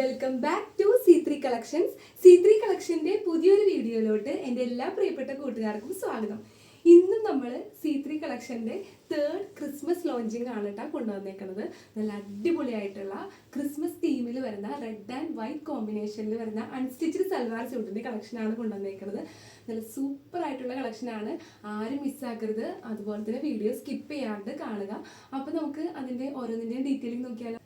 Welcome back to C three collections C three കളക്ഷന്റെ പുതിയൊരു വീഡിയോയിലോട്ട് എന്റെ എല്ലാ പ്രിയപ്പെട്ട കൂട്ടുകാർക്കും സ്വാഗതം. ഇന്നും നമ്മൾ സി ത്രീ കളക്ഷന്റെ തേർഡ് ക്രിസ്മസ് ലോഞ്ചിങ് ആണ് കേട്ടോ കൊണ്ടുവന്നേക്കുന്നത്. നല്ല അടിപൊളിയായിട്ടുള്ള ക്രിസ്മസ് തീമിൽ വരുന്ന റെഡ് ആൻഡ് വൈറ്റ് കോമ്പിനേഷനിൽ വരുന്ന അൺസ്റ്റിച്ചഡ് സൽവാർ സ്യൂട്ടിന്റെ കളക്ഷനാണ് കൊണ്ടുവന്നേക്കുന്നത്. നല്ല സൂപ്പർ ആയിട്ടുള്ള കളക്ഷനാണ് ആരും മിസ്സാക്കരുത് അതുപോലെ തന്നെ വീഡിയോ സ്കിപ്പ് ചെയ്യാണ്ട് കാണുക. അപ്പോൾ നമുക്ക് അതിന്റെ ഓരോന്നിന്റെയും ഡീറ്റെയിലിംഗ് നോക്കിയാലോ.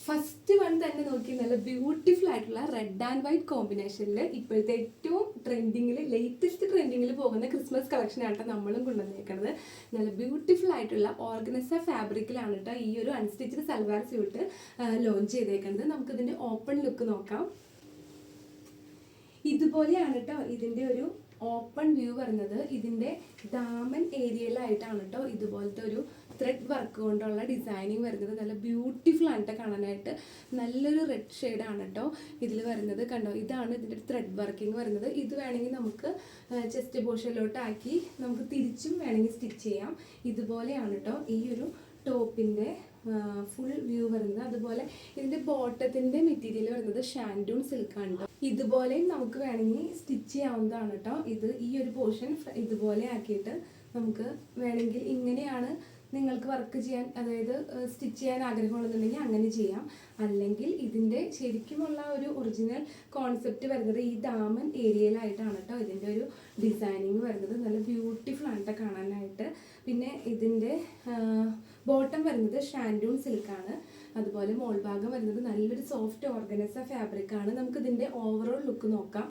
ഫസ്റ്റ് വൺ തന്നെ നോക്കി നല്ല ബ്യൂട്ടിഫുൾ ആയിട്ടുള്ള റെഡ് ആൻഡ് വൈറ്റ് കോമ്പിനേഷനിൽ ഇപ്പോഴത്തെ ഏറ്റവും ട്രെൻഡിങ്ങിൽ ലേറ്റസ്റ്റ് ട്രെൻഡിങ്ങിൽ പോകുന്ന ക്രിസ്മസ് കളക്ഷൻ ആട്ടോ നമ്മളും കൊണ്ടുവന്നേക്കുന്നത് നല്ല ബ്യൂട്ടിഫുൾ ആയിട്ടുള്ള ഓർഗനൈസ ഫാബ്രിക്കിലാണ് കേട്ടോ ഈ ഒരു അൺസ്റ്റിച്ചഡ് സൽവാർ സ്യൂട്ട് ലോഞ്ച് ചെയ്തേക്കുന്നത് നമുക്കിതിന്റെ ഓപ്പൺ ലുക്ക് നോക്കാം. ഇതുപോലെയാണ് കേട്ടോ ഇതിന്റെ ഒരു ഓപ്പൺ വ്യൂ വരുന്നത്. ഇതിന്റെ ദാമൻ ഏരിയയിലായിട്ടാണ് കേട്ടോ ഇതുപോലത്തെ ഒരു ത്രെഡ് വർക്ക് കൊണ്ടുള്ള ഡിസൈനിങ് വരുന്നത്. നല്ല ബ്യൂട്ടിഫുൾ ആണ് കേട്ടോ കാണാനായിട്ട്. നല്ലൊരു റെഡ് ഷെയ്ഡാണ് കേട്ടോ ഇതിൽ വരുന്നത്. കണ്ടോ? ഇതാണ് ഇതിന്റെ ത്രെഡ് വർക്കിംഗ് വരുന്നത്. ഇത് വേണമെങ്കിൽ നമുക്ക് ചെസ്റ്റ് പോഷനിലോട്ടാക്കി നമുക്ക് തിരിച്ചും വേണമെങ്കിൽ സ്റ്റിച്ച് ചെയ്യാം. ഇതുപോലെയാണ് കേട്ടോ ഈ ഒരു ടോപ്പിന്റെ ഫുൾ വ്യൂ വരുന്നത്. അതുപോലെ ഇതിന്റെ ബോട്ടത്തിന്റെ മെറ്റീരിയൽ വരുന്നത് ഷാൻഡൂൺ സിൽക്കാണ് കേട്ടോ ഇതുപോലെയും നമുക്ക് വേണമെങ്കിൽ സ്റ്റിച്ച് ചെയ്യാവുന്നതാണ് കേട്ടോ ഇത് ഈ ഒരു പോർഷൻ ഇതുപോലെ ആക്കിയിട്ട് നമുക്ക് വേണമെങ്കിൽ ഇങ്ങനെയാണ് നിങ്ങൾക്ക് വർക്ക് ചെയ്യാൻ അതായത് സ്റ്റിച്ച് ചെയ്യാൻ ആഗ്രഹമുള്ളതുണ്ടെങ്കിൽ അങ്ങനെ ചെയ്യാം. അല്ലെങ്കിൽ ഇതിന്റെ ശരിക്കുമുള്ള ഒരു ഒറിജിനൽ കോൺസെപ്റ്റ് വരുന്നത് ഈ ദാമൻ ഏരിയയിലായിട്ടാണ് കേട്ടോ ഇതിന്റെ ഒരു ഡിസൈനിങ് വരുന്നത്. നല്ല ബ്യൂട്ടിഫുൾ ആണ് കേട്ടോ കാണാനായിട്ട്. പിന്നെ ഇതിന്റെ ബോട്ടം വരുന്നത് ഷാൻഡൂൺ സിൽക്കാണ്. അതുപോലെ മോൾ ഭാഗം വരുന്നത് നല്ലൊരു സോഫ്റ്റ് ഓർഗനൈസ ഫാബ്രിക് ആണ് നമുക്ക് ഇതിന്റെ ഓവറോൾ ലുക്ക് നോക്കാം.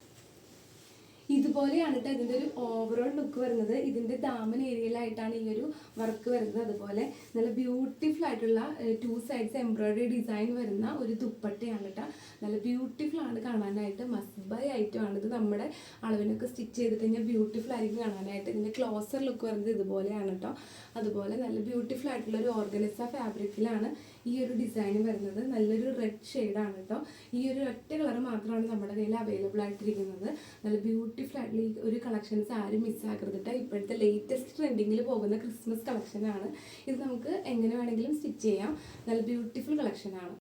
ഇതുപോലെയാണ് കേട്ടോ ഇതിന്റെ ഒരു ഓവറോൾ ലുക്ക് വരുന്നത്. ഇതിന്റെ ദാമൻ ഏരിയയിലായിട്ടാണ് ഈ ഒരു വർക്ക് വരുന്നത്. അതുപോലെ നല്ല ബ്യൂട്ടിഫുൾ ആയിട്ടുള്ള ടു സൈഡ്സ് എംബ്രോയിഡറി ഡിസൈൻ വരുന്ന ഒരു ദുപ്പട്ടയാണ് കേട്ടോ നല്ല ബ്യൂട്ടിഫുൾ ആണ് കാണാനായിട്ട്. മസ്റ്റ് ബൈ ഐറ്റം ആണ്. ഇത് നമ്മുടെ അളവിനൊക്കെ സ്റ്റിച്ച് ചെയ്തിട്ട് കഴിഞ്ഞാൽ ബ്യൂട്ടിഫുൾ ആയിരിക്കും കാണാനായിട്ട്. ഇതിന്റെ ക്ലോസർ ലുക്ക് വരുന്നത് ഇതുപോലെയാണ് കേട്ടോ അതുപോലെ നല്ല ബ്യൂട്ടിഫുൾ ആയിട്ടുള്ള ഒരു ഓർഗനൈസ ഫാബ്രിക്കിലാണ് ഈ ഒരു ഡിസൈൻ വരുന്നത്. നല്ലൊരു റെഡ് ഷെയ്ഡാണ് കേട്ടോ ഈ ഒരു ഒറ്റ കളർ മാത്രമാണ് നമ്മുടെ കയ്യിൽ അവൈലബിൾ ആയിട്ടിരിക്കുന്നത്. നല്ല ബ്യൂട്ടിഫുൾ ഒരു കളക്ഷൻസ് ആരും മിസ്സാക്കരുത് കേട്ടോ ഇപ്പോഴത്തെ ലേറ്റസ്റ്റ് ട്രെൻഡിങ്ങിൽ പോകുന്ന ക്രിസ്മസ് കളക്ഷനാണ് ഇത് നമുക്ക് എങ്ങനെ വേണമെങ്കിലും സ്റ്റിച്ച് ചെയ്യാം. നല്ല ബ്യൂട്ടിഫുൾ കളക്ഷനാണ്